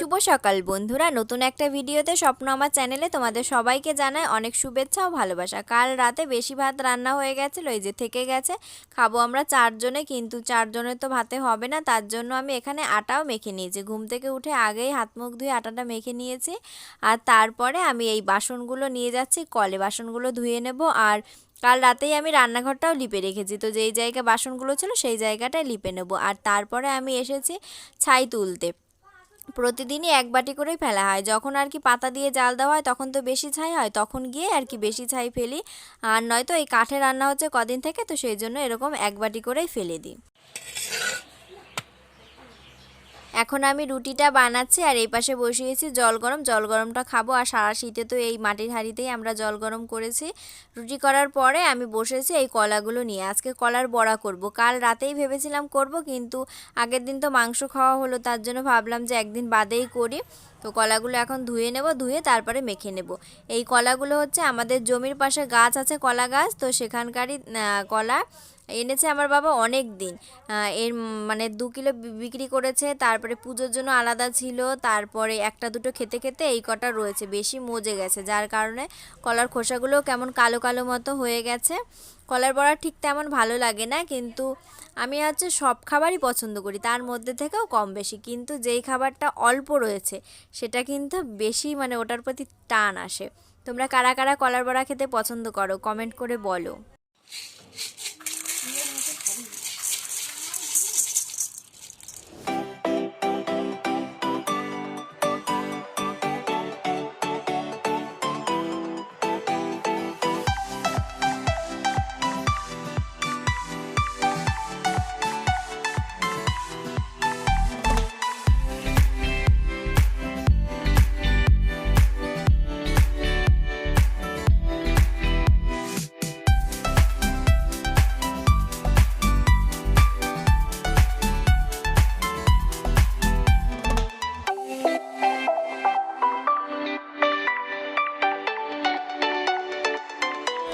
শুভ সকাল বন্ধুরা। নতুন একটা ভিডিওতে স্বপ্ন আমার চ্যানেলে তোমাদের সবাইকে জানায় অনেক শুভেচ্ছা ও ভালোবাসা। কাল রাতে বেশি ভাত রান্না হয়ে গেছিল, এই যে থেকে গেছে। খাব আমরা চারজনে, কিন্তু চারজনের তো ভাতে হবে না, তার জন্য আমি এখানে আটাও মেখে নিয়েছি। ঘুম থেকে উঠে আগেই হাত মুখ ধুয়ে আটাটা মেখে নিয়েছি। আর তারপরে আমি এই বাসনগুলো নিয়ে যাচ্ছি, কলে বাসনগুলো ধুয়ে নেব। আর কাল রাতেই আমি রান্নাঘরটাও লিপে রেখেছি, তো যেই জায়গায় বাসনগুলো ছিল সেই জায়গাটায় লিপে নেব। আর তারপরে আমি এসেছি ছাই তুলতে। প্রতিদিনই এক বাটি করেই ফেলা হয়। যখন আর কি পাতা দিয়ে জাল দেওয়া হয়, তখন তো বেশি ছাই হয়, তখন গিয়ে আর কি বেশি ছাই ফেলি। আর নয়তো এই কাঠে রান্না হচ্ছে কদিন থেকে, তো সেই জন্য এরকম এক বাটি করেই ফেলে দিই। এখন আমি রুটিটা বানাচ্ছি আর এই পাশে বসিয়েছি জল গরম। জল গরমটা খাব আর সারা শীতে তো এই মাটির হাঁড়িতেই আমরা জল গরম করেছি। রুটি করার পরে আমি বসেছি এই কলাগুলো নিয়ে। আজকে কলার বড়া করব। কাল রাতেই ভেবেছিলাম করব, কিন্তু আগের দিন তো মাংস খাওয়া হলো, তার জন্য ভাবলাম যে একদিন বাদেই করি। তো কলাগুলো এখন ধুয়ে নেব, ধুয়ে তারপরে মেখে নেব। এই কলাগুলো হচ্ছে আমাদের জমির পাশে গাছ আছে, কলা গাছ। তো সেখানকারই কলা এনেছে আমার বাবা অনেক দিন। এর মানে দু কিলো বিক্রি করেছে, তারপরে পুজোর জন্য আলাদা ছিল, তারপরে একটা দুটো খেতে খেতে এই কটা রয়েছে, বেশি মজে গেছে, যার কারণে কলার খোসাগুলো কেমন কালো কালো মতো হয়ে গেছে। কলার বড়া ঠিক তেমন ভালো লাগে না, কিন্তু আমি হচ্ছে সব খাবারই পছন্দ করি, তার মধ্যে থেকেও কম বেশি, কিন্তু যেই খাবারটা অল্প রয়েছে, সেটা কিন্তু বেশি মানে ওটার প্রতি টান আসে। তোমরা কারা কারা কলার বড়া খেতে পছন্দ করো, কমেন্ট করে বলো।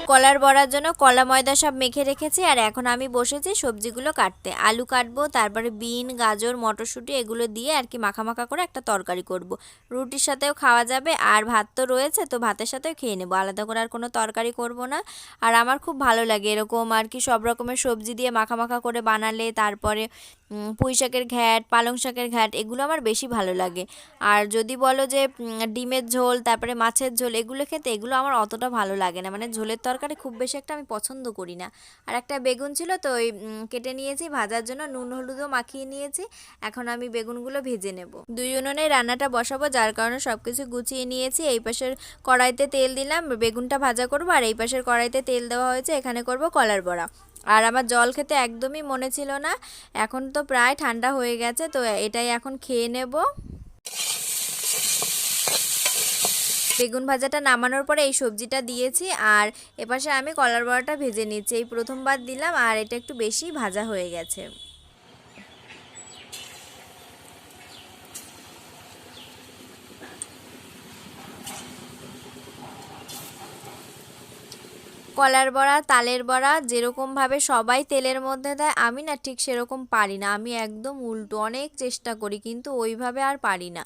কলার বড়ার জন্য কলা ময়দা সব মেখে রেখেছি, আর এখন আমি বসেছি সবজিগুলো কাটতে। আলু কাটবো, তারপরে বিন, গাজর, মটরশুঁটি এগুলো দিয়ে আর কি মাখা মাখা করে একটা তরকারি করব। রুটির সাথেও খাওয়া যাবে, আর ভাত তো রয়েছে, তো ভাতের সাথেও খেয়ে নেব। আলাদা করে আর কোনো তরকারি করব না। আর আমার খুব ভালো লাগে এরকম আর কি সব রকমের সবজি দিয়ে মাখা মাখা করে বানালে, তারপরে পুঁই শাকের ঘ্যাট, পালং শাকের ঘ্যাট, এগুলো আমার বেশি ভালো লাগে। আর যদি বলো যে ডিমের ঝোল, তারপরে মাছের ঝোল, এগুলো খেতে এগুলো আমার অতটা ভালো লাগে না। মানে ঝোলের তরকারি খুব বেশি একটা আমি পছন্দ করি না। আর একটা বেগুন ছিল তো ওই কেটে নিয়েছি, ভাজার জন্য নুন, হলুদও মাখিয়ে নিয়েছি। এখন আমি বেগুনগুলো ভেজে নেব। উনুনে রান্নাটা বসাবো, যার কারণে সব কিছু গুছিয়ে নিয়েছি। এই পাশের কড়াইতে তেল দিলাম, বেগুনটা ভাজা করব, আর এই পাশের কড়াইতে তেল দেওয়া হয়েছে, এখানে করব কলার বড়া। আর আমার জল খেতে একদমই মনে ছিল না। এখন তো প্রায় ঠান্ডা হয়ে গেছে, তো এটাই এখন খেয়ে নেব। বেগুন ভাজাটা নামানোর পরে এই সবজিটা দিয়েছি, আর এপাশে আমি কলার বড়াটা ভেজে নিচ্ছি। এই প্রথমবার দিলাম, আর এটা একটু বেশি ভাজা হয়ে গেছে। কলার বড়া, তালের বড়া যেরকমভাবে সবাই তেলের মধ্যে দেয়, আমি না ঠিক সেরকম পারি না। আমি একদম উল্টো, অনেক চেষ্টা করি, কিন্তু ওইভাবে আর পারি না।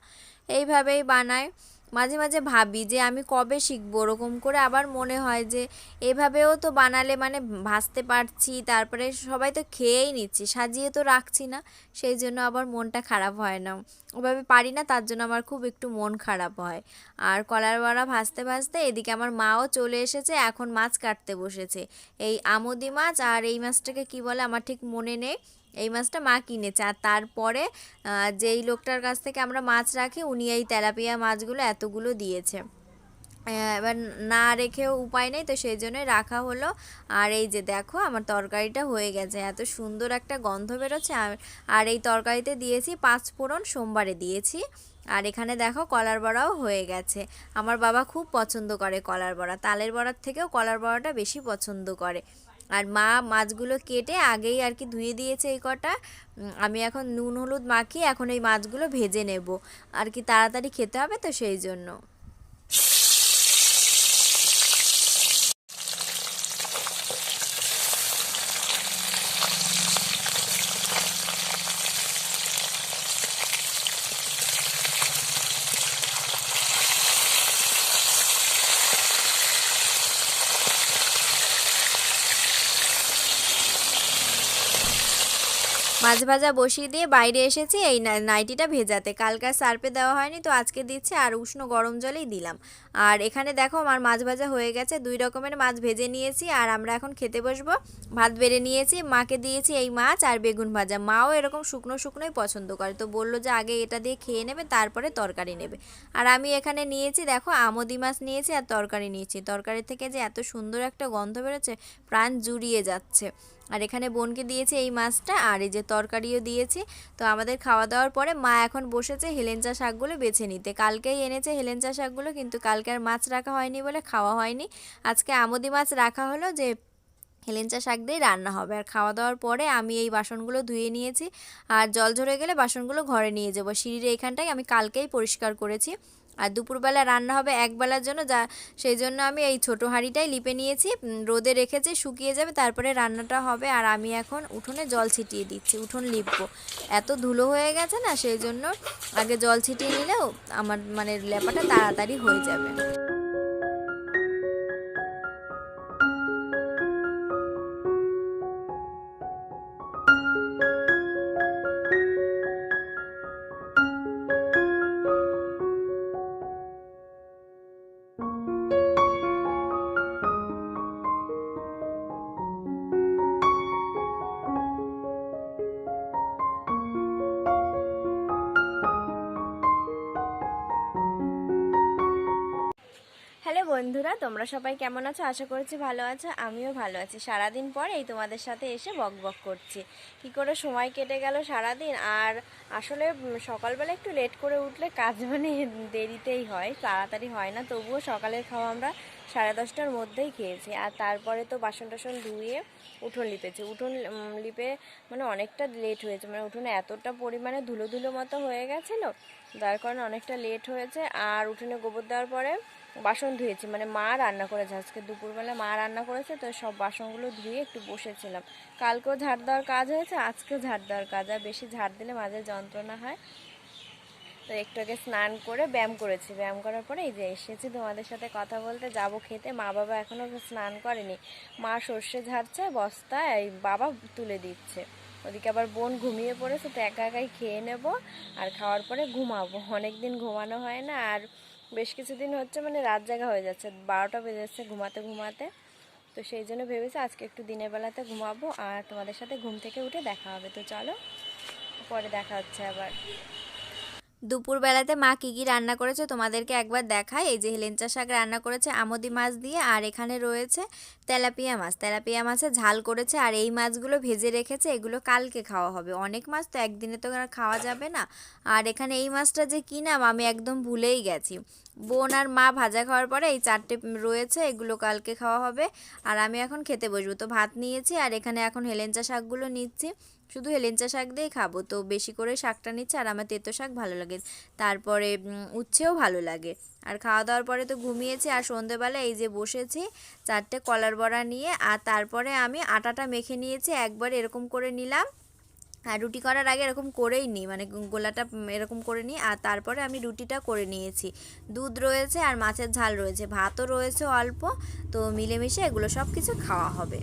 এইভাবেই বানায়। মাঝে মাঝে ভাবি যে আমি কবে শিখব? ওরকম করে আবার মনে হয় যে এভাবেও তো বানালে মানে ভাসতে পারছি, তারপরে সবাই তো খেয়েই নিচ্ছি, সাজিয়ে তো রাখছি না, সেই জন্য আবার মনটা খারাপ হয় না। ওভাবে পারি না, তার জন্য আমার খুব একটু মন খারাপ হয়। আর কলার বড়া ভাজতে ভাজতে এদিকে আমার মাও চলে এসেছে, এখন মাছ কাটতে বসেছে। এই আমদি মাছ আর এই মাছটাকে কি বলে আমার ঠিক মনে নেই। এই মাছটা মা কিনেছে। আর তারপরে যেই লোকটার কাছ থেকে আমরা মাছ রাখি, উনি এই তেলাপিয়া মাছগুলো এতগুলো দিয়েছে। এবার না রেখেও উপায় নেই, তো সেই জন্যই রাখা হলো। আর এই যে দেখো, আমার তরকারিটা হয়ে গেছে। এত সুন্দর একটা গন্ধ বেরোচ্ছে। আর এই তরকারিতে দিয়েছি পাঁচ ফোড়ন, সোমবারে দিয়েছি। আর এখানে দেখো, কলার বড়াও হয়ে গেছে। আমার বাবা খুব পছন্দ করে কলার বড়া। তালের বড়ার থেকেও কলার বড়াটা বেশি পছন্দ করে। আর মা মাছগুলো কেটে আগেই আর কি ধুয়ে দিয়েছে এই কটা। আমি এখন নুন, হলুদ মাখিয়ে এখন এই মাছগুলো ভেজে নেব। আর কি তাড়াতাড়ি খেতে হবে তো সেই জন্য। মাছ ভাজা বসিয়ে দিয়ে বাইরে এসেছি, এই নাইটিটা ভেজাতে। কালকে আর সার্পে দেওয়া হয়নি, তো আজকে দিচ্ছে আর উষ্ণ গরম জলেই দিলাম। আর এখানে দেখো আমার মাছ ভাজা হয়ে গেছে, দুই রকমের মাছ ভেজে নিয়েছি আর আমরা এখন খেতে বসবো। ভাত বেড়ে নিয়েছি, মাকে দিয়েছি এই মাছ আর বেগুন ভাজা। মাও এরকম শুকনো শুকনোই পছন্দ করে, তো বলল যে আগে এটা দিয়ে খেয়ে নেবে, তারপরে তরকারি নেবে। আর আমি এখানে নিয়েছি, দেখো আমদি মাছ নিয়েছি আর তরকারি নিয়েছি। তরকারি থেকে যে এত সুন্দর একটা গন্ধ বেরোচ্ছে, প্রাণ জুড়িয়ে যাচ্ছে। আর এখানে বোনকে দিয়েছে এই মাছটা, আর এই যে তরকারিও দিয়েছি। তো আমাদের খাওয়া দাওয়ার পরে মা এখন বসেছে হেলেঞ্চা শাকগুলো বেছে নিতে। কালকেই এনেছে হেলেঞ্চা শাকগুলো, কিন্তু কালকে আর মাছ রাখা হয়নি বলে খাওয়া হয়নি। আজকে আমদি মাছ রাখা হলো যে হেলেঞ্চা শাক দিয়ে রান্না হবে। আর খাওয়া দাওয়ার পরে আমি এই বাসনগুলো ধুয়ে নিয়েছি। আর জল ঝরে গেলে বাসনগুলো ঘরে নিয়ে যাব। সিঁড়ির এইখানটাই আমি কালকেই পরিষ্কার করেছি। আর দুপুরবেলা রান্না হবে একবেলার জন্য, যা সেই জন্য আমি এই ছোট হাঁড়িটাই লিপে নিয়েছি রোদে রেখেছি, শুকিয়ে যাবে, তারপরে রান্নাটা হবে, আর আমি এখন উঠোনে জল ছিটিয়ে দিচ্ছি, উঠোন লিপবো। এত ধুলো হয়ে গেছে না, সেই জন্য আগে জল ছিটিয়ে নিলেও আমার মানে লেপাটা তাড়াতাড়ি হয়ে যাবে। বন্ধুরা, তোমরা সবাই কেমন আছো? আশা করছি ভালো আছো। আমিও ভালো আছি। সারাদিন পর এই তোমাদের সাথে এসে বক বক করছি। কি করে সময় কেটে গেল সারাদিন? আর আসলে সকালবেলা একটু লেট করে উঠলে কাজ মানে দেরিতেই হয়, তাড়াতাড়ি হয় না। তবুও সকালের খাওয়া আমরা সাড়ে দশটার মধ্যেই খেয়েছি। আর তারপরে তো বাসন টাসন ধুয়ে উঠোন লিপেছি। উঠোন লিপে মানে অনেকটা লেট হয়েছে। মানে উঠোনে এতটা পরিমাণে ধুলো ধুলো মতো হয়ে গেছিল, যার কারণে অনেকটা লেট হয়েছে। আর উঠোনে গোবর দেওয়ার পরে বাসন ধুয়েছি। মানে মা রান্না করেছে। আজকে দুপুরবেলা মা রান্না করেছে, তো সব বাসনগুলো ধুয়ে একটু বসেছিলাম। কালকেও ঝাড় দেওয়ার কাজ হয়েছে, আজকেও ঝাড় দেওয়ার কাজ। আর বেশি ঝাড় দিলে মাঝে যন্ত্রণা হয়। তো একটু আগে স্নান করে ব্যায়াম করেছি। ব্যায়াম করার পরে এই যে এসেছি তোমাদের সাথে কথা বলতে। যাব খেতে। মা বাবা এখনও স্নান করেনি। মা সর্ষে ঝাড়ছে, বস্তায় এই বাবা তুলে দিচ্ছে। ওদিকে আবার বোন ঘুমিয়ে পড়েছে, তো একা একাই খেয়ে নেব আর খাওয়ার পরে ঘুমাবো। অনেক দিন ঘুমানো হয় না আর বেশ কিছুদিন হচ্ছে মানে রাত জাগা হয়ে যাচ্ছে। বারোটা বেজে যাচ্ছে ঘুমাতে ঘুমাতে। তো সেই জন্য ভেবেছি আজকে একটু দিনের বেলাতে ঘুমাবো আর তোমাদের সাথে ঘুম থেকে উঠে দেখা হবে। তো চলো, পরে দেখা হচ্ছে আবার। দুপুরবেলাতে মা কী কী রান্না করেছে তোমাদেরকে একবার দেখায় এই যে হেলেঞ্চা শাক রান্না করেছে, আমদি মাছ দিয়ে, আর এখানে রয়েছে তেলাপিয়া মাছ। তেলাপিয়া মাছে ঝাল করেছে, আর এই মাছগুলো ভেজে রেখেছে, এগুলো কালকে খাওয়া হবে। অনেক মাছ তো একদিনে তো আর খাওয়া যাবে না। আর এখানে এই মাছটা যে কী নাম, আমি একদম ভুলেই গেছি। বোন আর মা ভাজা খাওয়ার পরে এই চারটে রয়েছে, এগুলো কালকে খাওয়া হবে। আর আমি এখন খেতে বসবো। তো ভাত নিয়েছি, আর এখানে এখন হেলেঞ্চা শাকগুলো নিচ্ছি। শুধু হেলেঞ্চা শাক দিয়েই খাব, তো বেশি করে শাকটা নিচ্ছে আর আমার তেতো শাক ভালো লাগে। তারপরে উচ্ছেও ভালো লাগে। আর খাওয়া দাওয়ার পরে তো ঘুমিয়েছি আর সন্ধেবেলা এই যে বসেছি, চারটে কলার বড়া নিয়ে আর তারপরে আমি আটাটা মেখে নিয়েছি, একবার এরকম করে নিলাম। আর রুটি করার আগে এরকম করেই নিই মানে গোলাটা এরকম করে নিই। আর তারপরে আমি রুটিটা করে নিয়েছি। দুধ রয়েছে আর মাছের ঝাল রয়েছে, ভাতও রয়েছে অল্প, তো মিলেমিশে এগুলো সব কিছু খাওয়া হবে।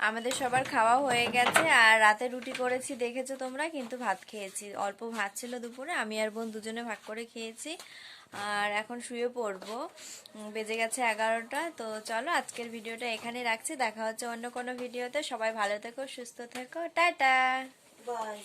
আমাদের সবার খাওয়া হয়ে গেছে আর রাতে রুটি করেছি দেখেছ তোমরা, কিন্তু ভাত খেয়েছি। অল্প ভাত ছিল দুপুরে, আমি আর বোন দুজনে ভাগ করে খেয়েছি। আর এখন শুয়ে পড়ব। বেজে গেছে এগারোটা, তো চলো আজকের ভিডিওটা এখানে রাখছি। দেখা হচ্ছে অন্য কোনো ভিডিওতে। সবাই ভালো থেকো, সুস্থ থেকো। টাটা! বাই